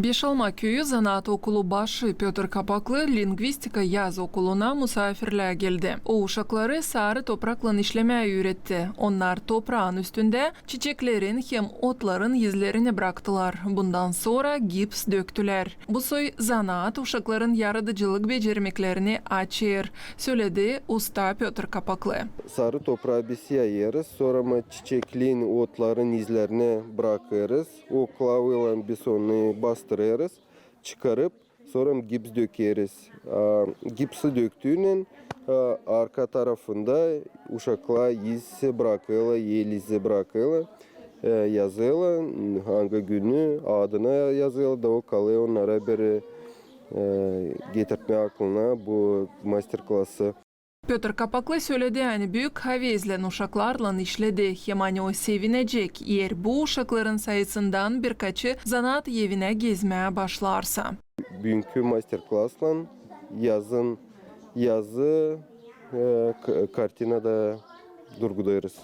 Бешалма köyü zanaat okulu başı Pötr Kapaklı lingvistika yaz okuluna misafirliğe geldi. O uşakları sarı toprakla işlemeyi öğretti. Onlar toprağın üstünde çiçeklerin hem otların izlerini bıraktılar. Bundan sonra gips döktüler. Bu soy zanaat uşakların yaratıcılık becermeklerini açır, söyledi usta Pötr Kapaklı. sarı toprağı bir yayarız. Sonra mı çiçekliğin, otların izlerini bırakırız. O klavyeyle biz onu bastırırız. Çıkarıp sonra gips dökeriz. Gipsi döktüğünün arka tarafında uşaklar iz bırakıyorlar, yel izi bırakıyorlar. Ee, yazıyorlar hangi günü adına yazıyorlar da o kalıyor onlara bir e, getirtme aklına bu master klası. Pötr Kapaklı söyledi yani büyük havezlen uşaklarla işledi. Hani o sevinecek eğer bu uşakların sayısından birkaçı zanaat evine gezmeye başlarsa. Bugünkü masterclass'la yazın yazı e, kartinada durgulayırız.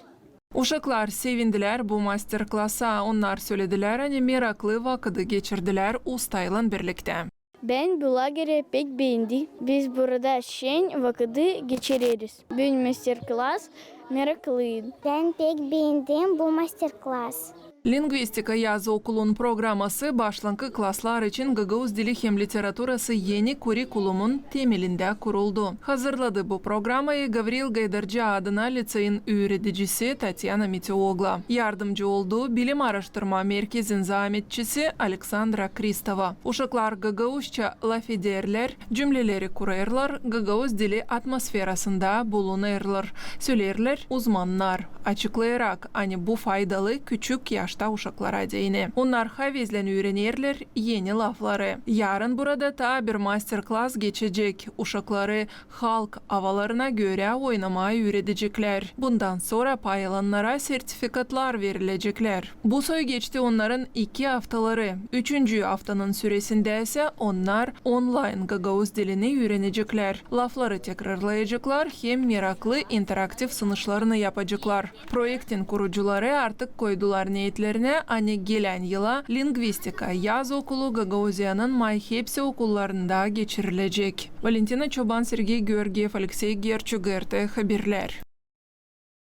Uşaklar sevindiler bu master klassa. Onlar söylediler hani meraklı vakıdı geçirdiler ustayla birlikte. Bu lageri pek beğendim. Biz burada şen vakıdı geçiririz. Bugün masterclass meraklıyım. Ben pek beğendim bu masterclass. Lingvistika yazı okulun programması başlangıç klaslar için Gagavuz dili hem literatürası yeni kurikulumun temelinde kuruldu. Hazırladı bu programayı Gavril Gaydarcı adına liseyin öğreticisi Tatyana Miteogla. Yardımcı olduğu Bilim Araştırma Merkezi'nin zahmetçisi Aleksandra Kristova. Uşaklar Gagavuzça laf ederler, cümleleri kurarlar, Gagavuz dili atmosferasında bulunurlar. Söylerler uzmanlar açıklayarak hani bu faydalı küçük yaşta uşaklara değini. Onlar havezlen öğrenirler yeni lafları. Yarın burada ta bir masterclass geçecek. Uşakları halk havalarına göre oynamayı öğretecekler. Bundan sonra paylananlara sertifikatlar verilecekler. Bu geçti onların iki haftaları. Üçüncü haftanın süresinde ise onlar online Gagavuz dilini öğrenecekler. Lafları tekrarlayacaklar hem meraklı interaktif sınışlarını yapacaklar. Projektin kurucuları artık koydular niyetlerine hani gelen yıla lingvistika yaz okulu Gagauzya'nın May hepsi okullarında geçirilecek. Valentina Çoban, Sergey Georgiev, Alexey Gerçugerte haberler.